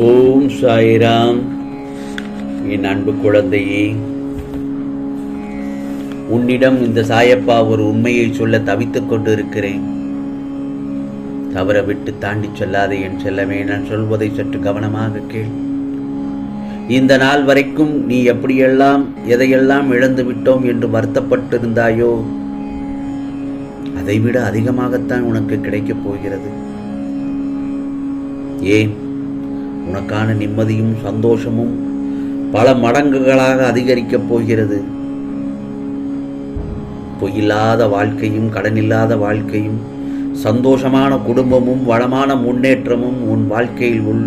ஓம் சாய்ராம். என் அன்பு குழந்தையே உன்னிடம் இந்த சாயப்பா ஒரு உண்மையை சொல்ல தவித்துக் கொண்டு இருக்கிறேன் தவற விட்டு தாண்டி சொல்லாதே என் செல்லமே நான் சொல்வதை சற்று கவனமாக கேள். இந்த நாள் வரைக்கும் நீ எப்படியெல்லாம் எதையெல்லாம் இழந்து விட்டோம் என்று வருத்தப்பட்டிருந்தாயோ அதைவிட அதிகமாகத்தான் உனக்கு கிடைக்கப் போகிறது. ஏன்? உனக்கான நிம்மதியும் சந்தோஷமும் பல மடங்குகளாக அதிகரிக்கப் போகிறது. பொய்யில்லாத வாழ்க்கையும் கடனில்லாத வாழ்க்கையும் சந்தோஷமான குடும்பமும் வளமான முன்னேற்றமும் உன் வாழ்க்கையில் உள்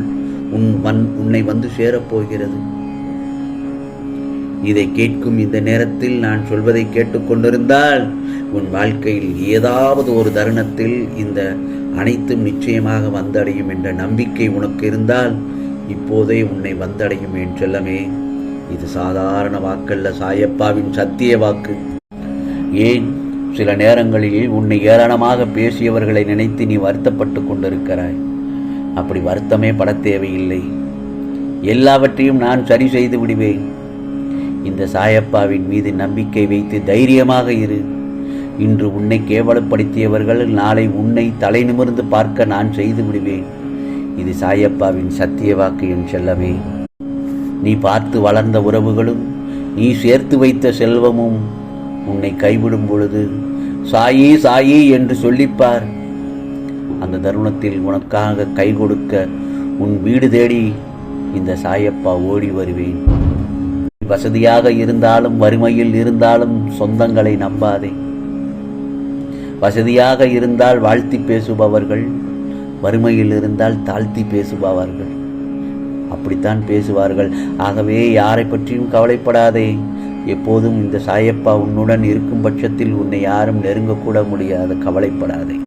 உன் வன் உன்னை வந்து சேரப்போகிறது இதை கேட்கும் இந்த நேரத்தில் நான் சொல்வதை கேட்டுக்கொண்டிருந்தால் உன் வாழ்க்கையில் ஏதாவது ஒரு தருணத்தில் இந்த அனைத்தும் நிச்சயமாக வந்தடையும் என்ற நம்பிக்கை உனக்கு இருந்தால் இப்போதே உன்னை வந்தடையும் என் செல்லமே. இது சாதாரண வாக்கல்ல சாயப்பாவின் சத்திய வாக்கு. ஏன்? சில நேரங்களில் உன்னை ஏராளமாக பேசியவர்களை நினைத்து நீ வருத்தப்பட்டு கொண்டிருக்கிறாய். அப்படி வருத்தமே பட தேவையில்லை. எல்லாவற்றையும் நான் சரி செய்து விடுவேன். இந்த சாயப்பாவின் மீது நம்பிக்கை வைத்து தைரியமாக இரு. இன்று உன்னை கேவலப்படுத்தியவர்கள் நாளை உன்னை தலை நிமிர்ந்து பார்க்க நான் செய்து விடுவேன். இது சாயப்பாவின் சத்திய வாக்கு என் செல்லமே. நீ பார்த்து வளர்ந்த உறவுகளும் நீ சேர்த்து வைத்த செல்வமும் உன்னை கைவிடும் பொழுது சாயி சாயி என்று சொல்லிப்பார். அந்த தருணத்தில் உனக்காக கை கொடுக்க உன் வீடு தேடி இந்த சாயப்பா ஓடி வருவேன். வசதியாக இருந்தாலும் வறுமையில் இருந்தாலும் சொந்தங்களை நம்பாதே. வசதியாக இருந்தால் வாழ்த்தி பேசுபவர்கள் வறுமையில் இருந்தால் தாழ்த்தி பேசுபவர்கள். அப்படித்தான் பேசுவார்கள். ஆகவே யாரை பற்றியும் கவலைப்படாதே. எப்போதும் இந்த சாயப்பா உன்னுடன் இருக்கும் பட்சத்தில் உன்னை யாரும் நெருங்கக்கூட முடியாது. கவலைப்படாதே.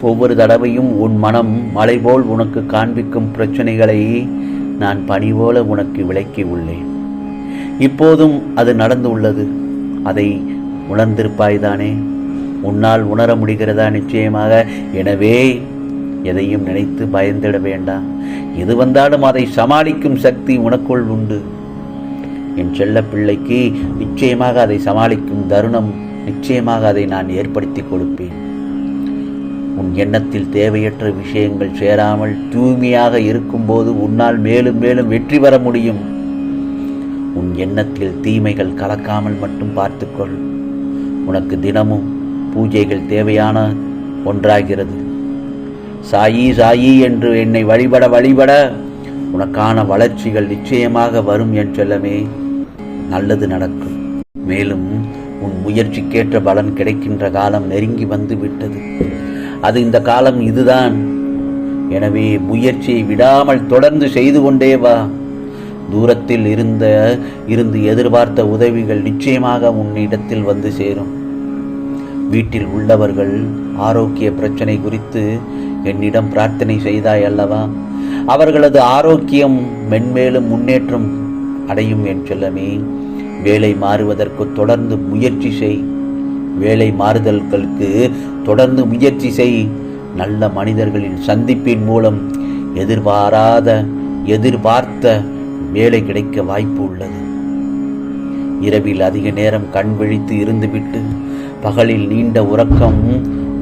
ஒவ்வொரு தடவையும் உன் மனம் மலை போல் உனக்கு காண்பிக்கும் பிரச்சனைகளை நான் பணி போல உனக்கு விளக்கி உள்ளேன். இப்போதும் அது நடந்து உள்ளது அதை உணர்ந்திருப்பாய்தானே? உன்னால் உணர முடிகிறதா நிச்சயமாக? எனவே எதையும் நினைத்து பயந்திட வேண்டாம். எது வந்தாலும் அதை சமாளிக்கும் சக்தி உனக்குள் உண்டு. என் செல்ல பிள்ளைக்கு நிச்சயமாக அதை சமாளிக்கும் தருணம் நிச்சயமாக அதை நான் ஏற்படுத்தி கொடுப்பேன். உன் எண்ணத்தில் தேவையற்ற விஷயங்கள் சேராமல் தூய்மையாக இருக்கும்போது உன்னால் மேலும் மேலும் வெற்றி பெற முடியும். உன் எண்ணத்தில் தீமைகள் கலக்காமல் மட்டும் பார்த்துக்கொள். உனக்கு தினமும் பூஜைகள் தேவையான ஒன்றாகிறது. சாயி சாயி என்று என்னை வழிபட வழிபட உனக்கான வளர்ச்சிகள் நிச்சயமாக வரும் என் செல்லமே. நல்லது நடக்கும். மேலும் உன் முயற்சிக்கேற்ற பலன் கிடைக்கின்ற காலம் நெருங்கி வந்து விட்டது. அது இந்த காலம் இதுதான். எனவே முயற்சியை விடாமல் தொடர்ந்து செய்து கொண்டே வா. தூரத்தில் இருந்த இருந்து எதிர்பார்த்த உதவிகள் நிச்சயமாக உன்னிடத்தில் வந்து சேரும். வீட்டில் உள்ளவர்கள் ஆரோக்கிய பிரச்சனை குறித்து என்னிடம் பிரார்த்தனை செய்தாய் அல்லவா? அவர்களது ஆரோக்கியம் மென்மேலும் முன்னேற்றம் அடையும் என் செல்லமே. வேலை மாறுவதற்கு தொடர்ந்து முயற்சி செய். வேலை மாறுதல்களுக்கு தொடர்ந்து முயற்சி செய். நல்ல மனிதர்களின் சந்திப்பின் மூலம் எதிர்பாராத எதிர்பார்த்த வேலை கிடைக்க வாய்ப்பு உள்ளது. இரவில் அதிக நேரம் கண் விழித்து இருந்துவிட்டு பகலில் நீண்ட உறக்கம்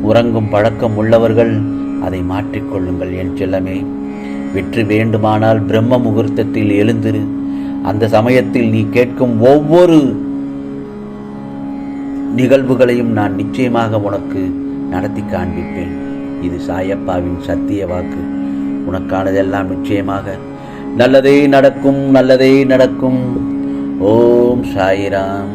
உறங்கும் பழக்கம் உள்ளவர்கள் அதை மாற்றிக்கொள்ளுங்கள் என் செல்லமே. வெற்றி வேண்டுமானால் பிரம்ம முகூர்த்தத்தில் எழுந்திரு. அந்த சமயத்தில் நீ கேட்கும் ஒவ்வொரு நிகழ்வுகளையும் நான் நிச்சயமாக உனக்கு நடத்தி காண்பிப்பேன். இது சாயப்பாவின் சத்திய வாக்கு. உனக்கானதெல்லாம் நிச்சயமாக. நல்லதே நடக்கும் நல்லதே நடக்கும். ஓம் சாயிராம்.